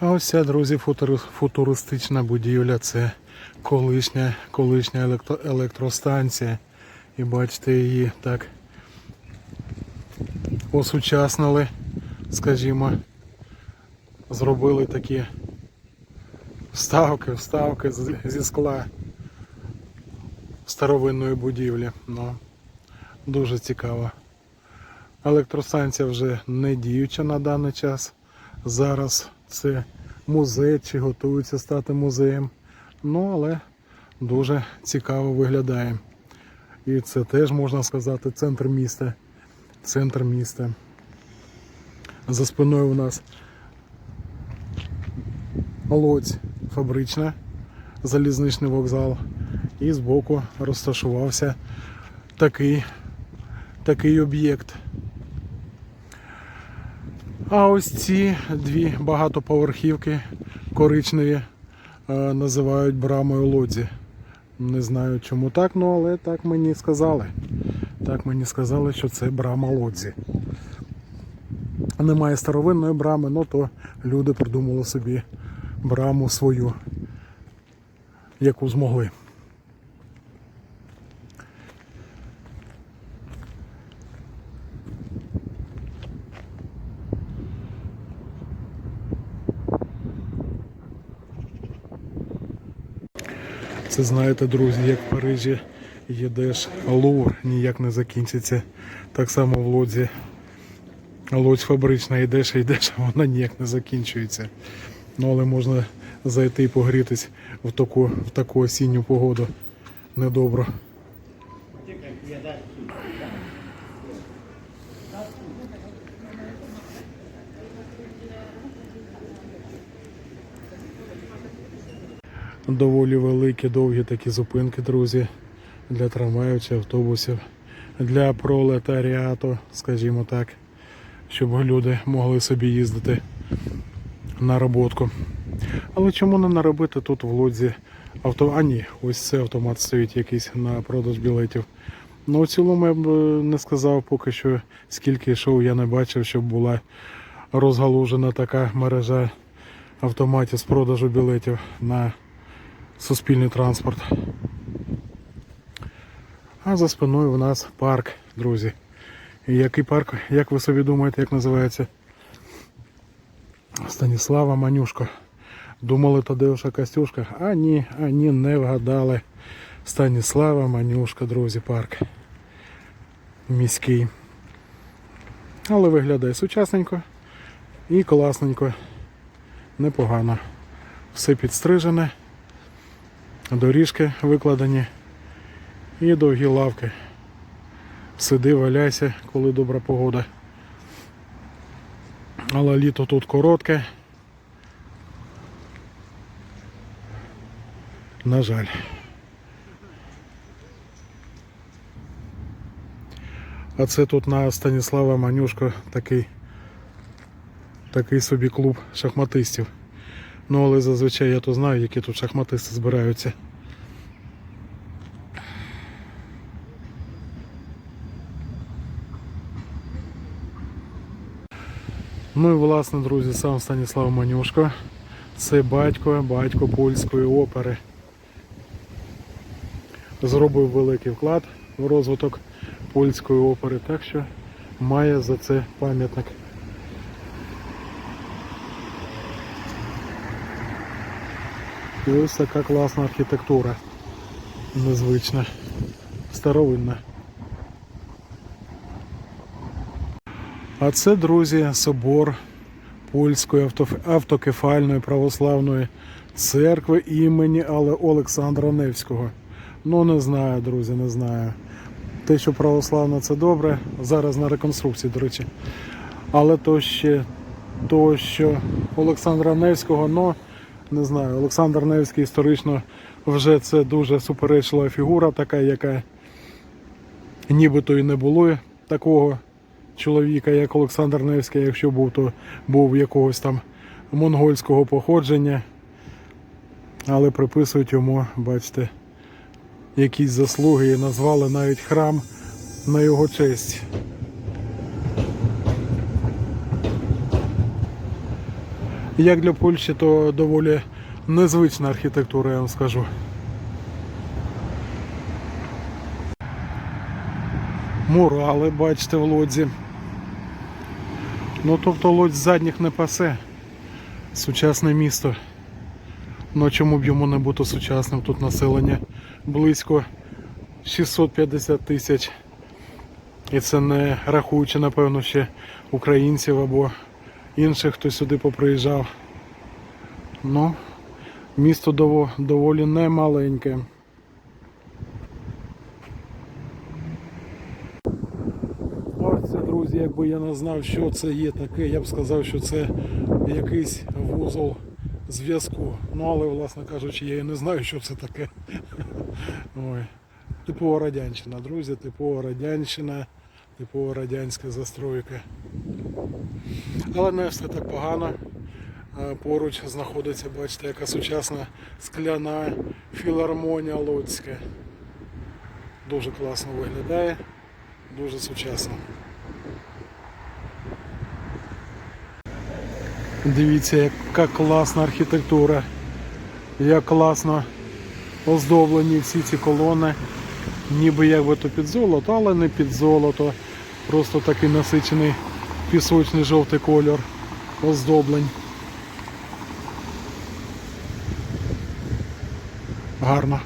А ось ця, друзі, футури- футуристична будівля. Це колишня, колишня електро- електростанція. І бачите, її так осучаснили, скажімо, зробили такі вставки, вставки зі скла старовинної будівлі. Ну, дуже цікаво. Електростанція вже не діюча на даний час. Зараз це музей чи готується стати музеєм. Ну, але дуже цікаво виглядає. І це теж можна сказати центр міста. Центр міста. За спиною у нас Лодзь фабрична, залізничний вокзал. І збоку розташувався такий, такий об'єкт. А ось ці дві багатоповерхівки коричневі е, називають брамою лодзі. Не знаю чому так, ну але так мені сказали. Так мені сказали, що це брама лодзі. Немає старовинної брами, ну то люди придумали собі браму свою, яку змогли. Це знаєте, друзі, як в Парижі їдеш Лувр, ніяк не закінчиться. Так само в Лодзі. Лодь фабрична, йдеш, йдеш, а вона ніяк не закінчується. Ну, але можна зайти і погрітись в таку, в таку осінню погоду. Недобро. Доволі великі, довгі такі зупинки, друзі, для трамваїв чи автобусів, для пролетаріату, скажімо так, щоб люди могли собі їздити на роботку. Але чому не наробити тут в лодзі авто? А ні, ось це автомат стоїть якийсь на продаж білетів. Ну, в цілому я б е, не сказав поки що, скільки йшов, я не бачив, щоб була розгалужена така мережа автоматів з продажу білетів на суспільний транспорт. А за спиною у нас парк, друзі. І який парк, як ви собі думаєте, як називається? Станіслава Манюшко. Думали Тадеуша Костюшка. А ні, а ні, не вгадали. Станіслава Манюшка, друзі, парк. Міський. Але виглядає сучасненько і класненько. Непогано. Все підстрижене, доріжки викладені і довгі лавки. Сиди, валяйся, коли добра погода. Але літо тут коротке. На жаль. А це тут на Станіслава Манюшко такий, такий собі клуб шахматистів. Ну, але зазвичай я то знаю, які тут шахматисти збираються. Ну і власне, друзі, сам Станіслав Манюшко. Це батько, батько польської опери. Зробив великий вклад в розвиток польської опери, так що має за це пам'ятник. І ось така класна архітектура. Незвична, старовинна. А це, друзі, собор польської автокефальної православної церкви імені Але Олександра Невського. Ну не знаю, друзі, не знаю. Те, що православна це добре, зараз на реконструкції, до речі. Але то ще то, що Олександра Невського, ну не знаю, Олександр Невський історично вже це дуже суперечлива фігура, така, яка нібито і не було такого чоловіка, як Олександр Невський, якщо був, то був якогось там монгольського походження. Але приписують йому, бачите, якісь заслуги і назвали навіть храм на його честь. Як для Польщі, то доволі незвична архітектура, я вам скажу. Мурали, бачите, в лодзі. Ну, тобто лодь з задніх не пасе. Сучасне місто. Ну чому б йому не бути сучасним? Тут населення близько 650 тисяч. І це не рахуючи, напевно, ще українців або інших, хто сюди поприїжджав. Ну, місто дово- доволі немаленьке. Ось це, друзі, якби я не знав, що це є таке, я б сказав, що це якийсь вузол зв'язку. Ну, але, власне кажучи, я і не знаю, що це таке. Ой. Типова радянщина, друзі, типова радянщина, типова радянська застройка. Але не все так погано. Е, Поруч знаходиться, бачите, яка сучасна скляна філармонія Луцька. Дуже класно виглядає, дуже сучасно. Дивіться, яка класна архітектура, як класно оздоблені всі ці колони. Ніби якби то під золото, але не під золото. Просто такий насичений пісочний жовтий кольор оздоблень. Гарно.